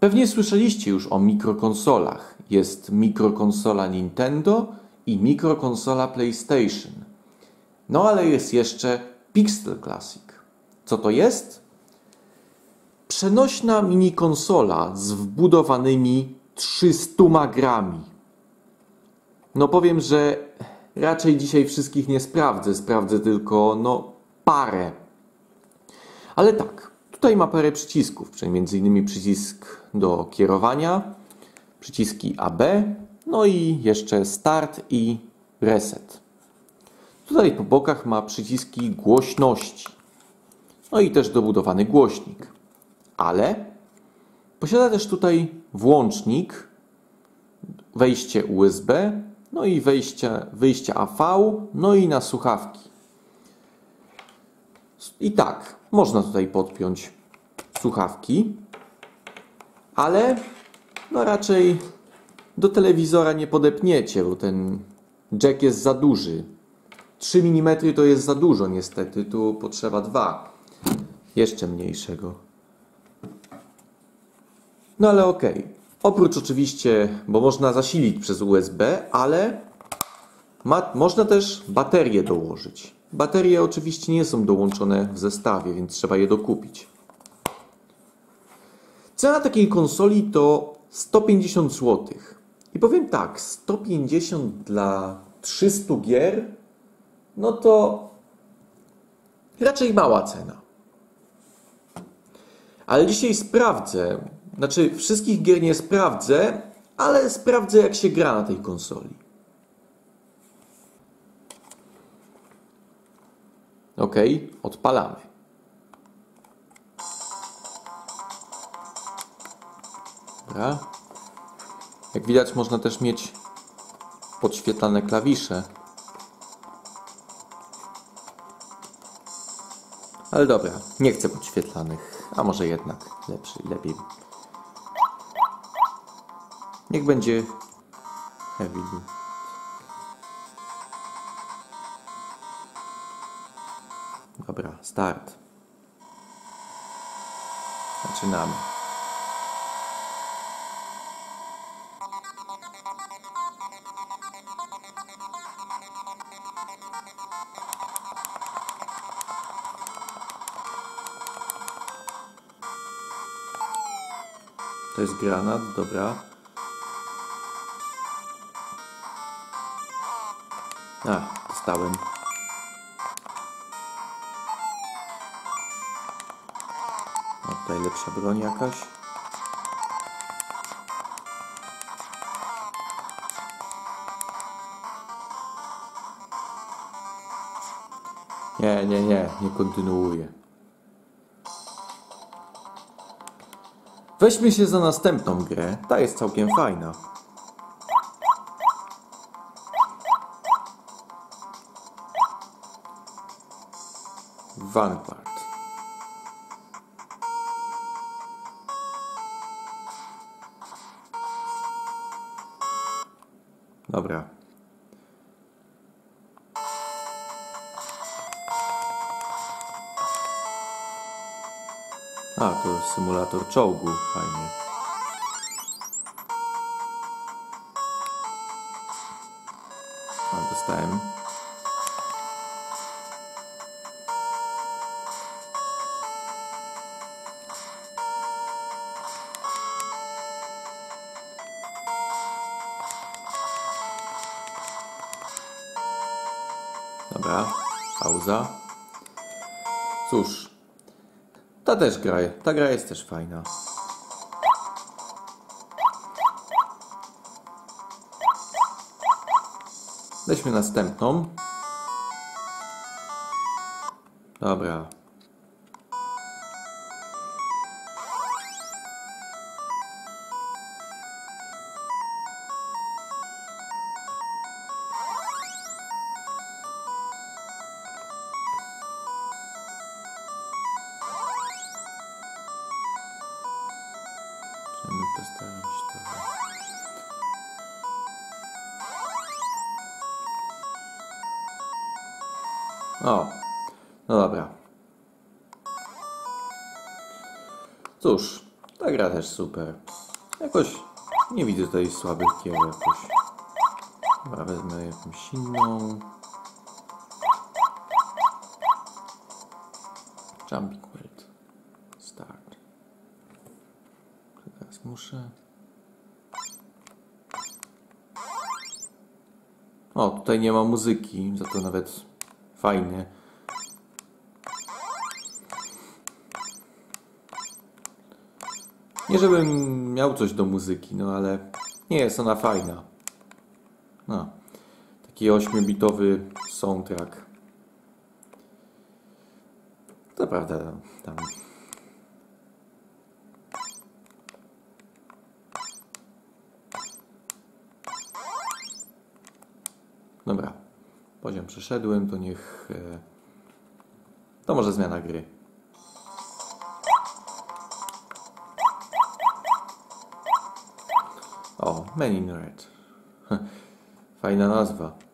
Pewnie słyszeliście już o mikrokonsolach. Jest mikrokonsola Nintendo i mikrokonsola PlayStation. No ale jest jeszcze Pixel Classic. Co to jest? Przenośna mini konsola z wbudowanymi 300 grami. No powiem, że raczej dzisiaj wszystkich nie sprawdzę, sprawdzę tylko no parę. Ale tak, tutaj ma parę przycisków, czyli między innymi przycisk do kierowania, przyciski AB, no i jeszcze start i reset. Tutaj po bokach ma przyciski głośności, no i też dobudowany głośnik. Ale posiada też tutaj włącznik, wejście USB, no i wejście, wyjście AV, no i na słuchawki. I tak, można tutaj podpiąć słuchawki, ale no raczej do telewizora nie podepniecie, bo ten jack jest za duży. 3 mm to jest za dużo niestety, tu potrzeba 2. Jeszcze mniejszego. No ale. Okay. Oprócz oczywiście, bo można zasilić przez USB, ale ma, można też baterie dołożyć. Baterie oczywiście nie są dołączone w zestawie, więc trzeba je dokupić. Cena takiej konsoli to 150 zł. I powiem tak, 150 dla 300 gier, no to raczej mała cena. Ale dzisiaj sprawdzę, znaczy wszystkich gier nie sprawdzę, ale sprawdzę jak się gra na tej konsoli. Ok, odpalamy. Dobra. Jak widać można też mieć podświetlane klawisze. Ale dobra, nie chcę podświetlanych, a może jednak lepszy, lepiej. Niech będzie heavy. Dobra, start. Zaczynamy. To jest granat, dobra. A, dostałem. O, tutaj lepsza broń jakaś. Nie, nie, nie, nie kontynuuję. Weźmy się za następną grę. Ta jest całkiem fajna. Vanguard. Dobra. A, to symulator czołgu, fajnie. A, dostałem. Dobra, pauza. Cóż, ta też gra, ta gra jest też fajna. Weźmy następną. Dobra. O, no dobra. Cóż, Ta gra też super. Jakoś nie widzę tutaj słabych gier jakoś. Dobra, wezmę jakąś inną. Jumping World. Start. Teraz muszę. O, tutaj nie ma muzyki, za to nawet fajnie. Nie żebym miał coś do muzyki, no ale nie jest ona fajna. No, taki 8-bitowy soundtrack. To prawda, tam. Dobra, poziom przeszedłem, to niech. e, To może zmiana gry. O, Men in Red. Fajna nazwa.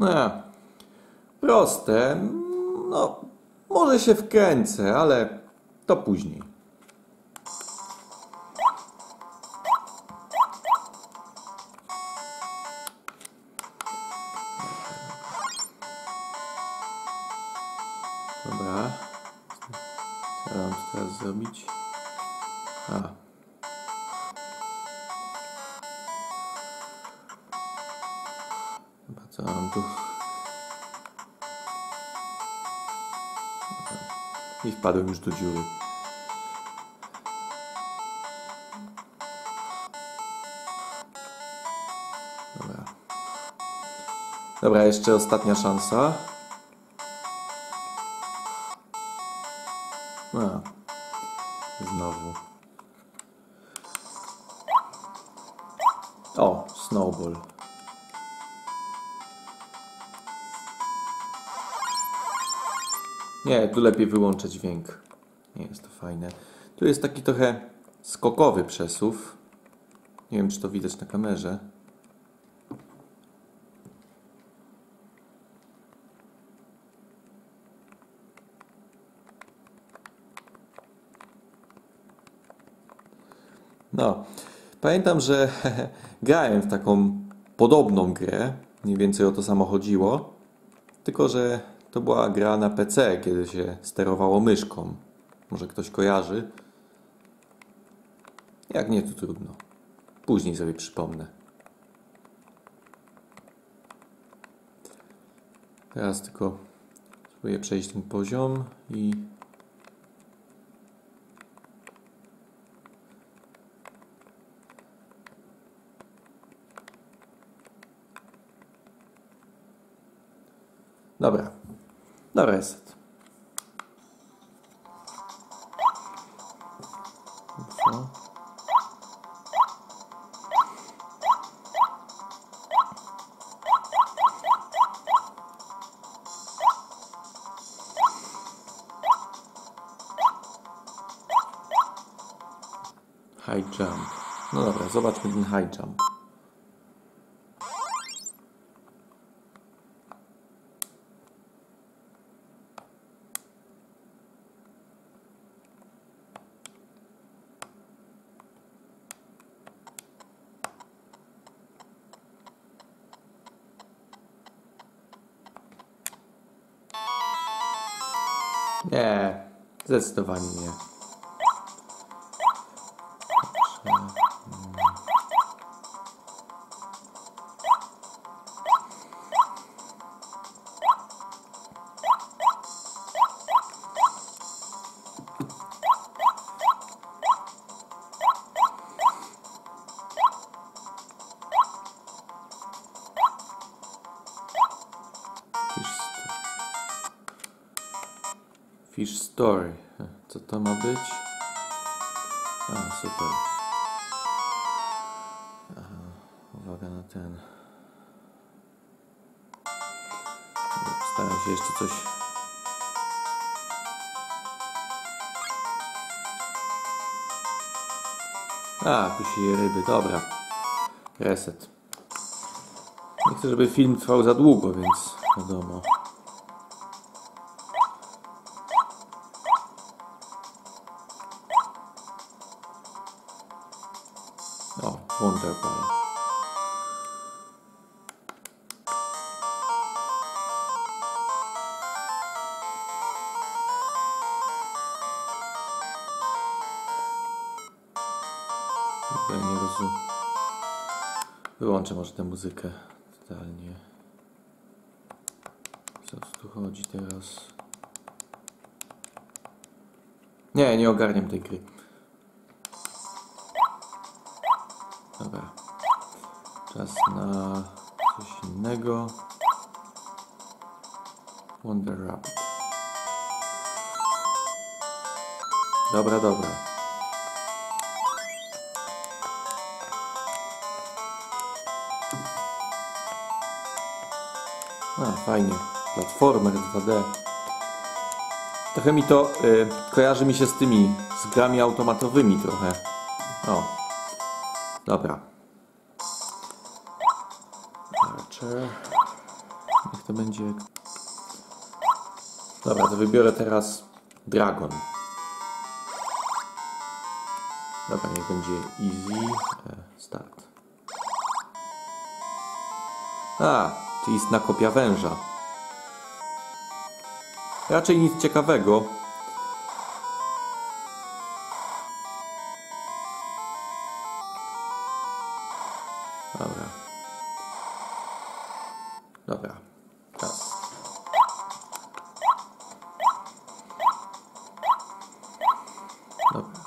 No, proste. No, może się wkręcę, ale to później. Tu? Dobra. I wpadłem już do dziury. Dobra. Dobra, jeszcze ostatnia szansa. A. Znowu. O, snowball. Nie, tu lepiej wyłączę dźwięk. Nie jest to fajne. Tu jest taki trochę skokowy przesuw. Nie wiem, czy to widać na kamerze. No, pamiętam, że grałem w taką podobną grę, mniej więcej o to samo chodziło, tylko że to była gra na PC, kiedy się sterowało myszką. Może ktoś kojarzy? Jak nie, to trudno. Później sobie przypomnę. Teraz tylko spróbuję przejść ten poziom i Dobra. No reset. Co? High jump. No dobra, zobaczmy ten high jump. Nie, zdecydowanie nie. Fish, Fish Story. Co to ma być? A, super. Uwaga na ten. Staram się jeszcze coś. A, je ryby, dobra. Reset. Nie chcę, żeby film trwał za długo, więc wiadomo. Muzykę totalnie. Co tu chodzi teraz? Nie, nie ogarniam tej gry. Dobra. Czas na coś innego. Wonder Rabbit. Dobra, dobra. A, fajnie. Platformer 2D. Trochę mi to y, kojarzy mi się z tymi, z grami automatowymi trochę. O. Dobra. Archer. Niech to będzie... Dobra, to wybiorę teraz Dragon. Dobra, niech będzie easy. E, start. A, to istna kopia węża. Raczej nic ciekawego. Dobra. Dobra. Czas. Dobra.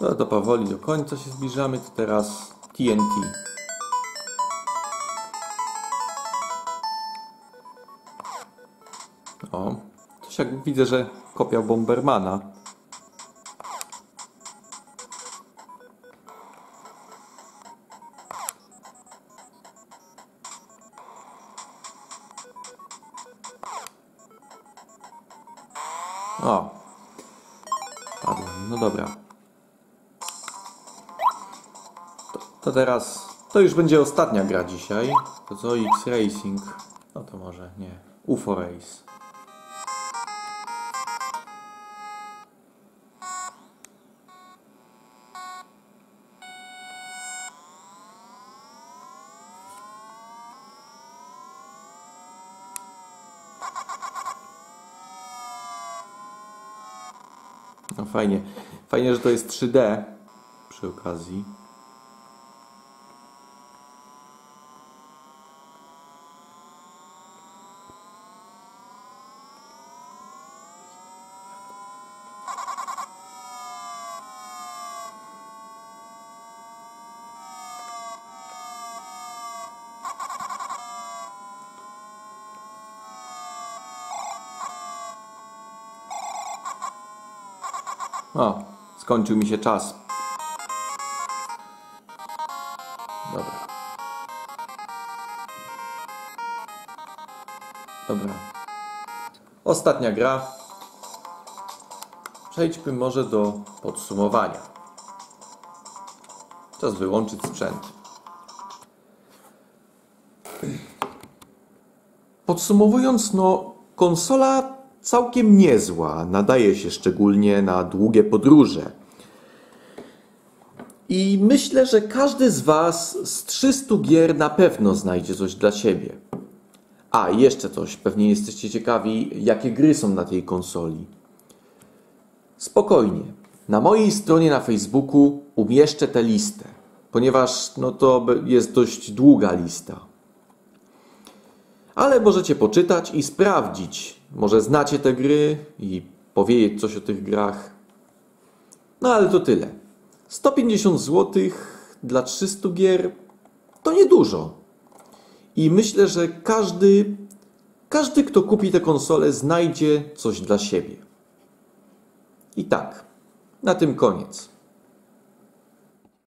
No to powoli do końca się zbliżamy. To teraz TNT. Coś jak widzę, że kopia Bombermana. O. No dobra. To, to teraz... To już będzie ostatnia gra dzisiaj. To co? X Racing. No to może nie. UFO Race. No fajnie. Fajnie, że to jest 3D przy okazji. O, skończył mi się czas. Dobra. Dobra. Ostatnia gra. Przejdźmy może do podsumowania. Czas wyłączyć sprzęt. Podsumowując, no, konsola całkiem niezła, nadaje się szczególnie na długie podróże. I myślę, że każdy z Was z 300 gier na pewno znajdzie coś dla siebie. A, jeszcze coś, pewnie jesteście ciekawi, jakie gry są na tej konsoli. Spokojnie. Na mojej stronie na Facebooku umieszczę tę listę, ponieważ no to jest dość długa lista. Ale możecie poczytać i sprawdzić. Może znacie te gry i powiedzieć coś o tych grach. No ale to tyle. 150 zł dla 300 gier to niedużo. I myślę, że każdy, każdy, kto kupi tę konsolę, znajdzie coś dla siebie. I tak, na tym koniec.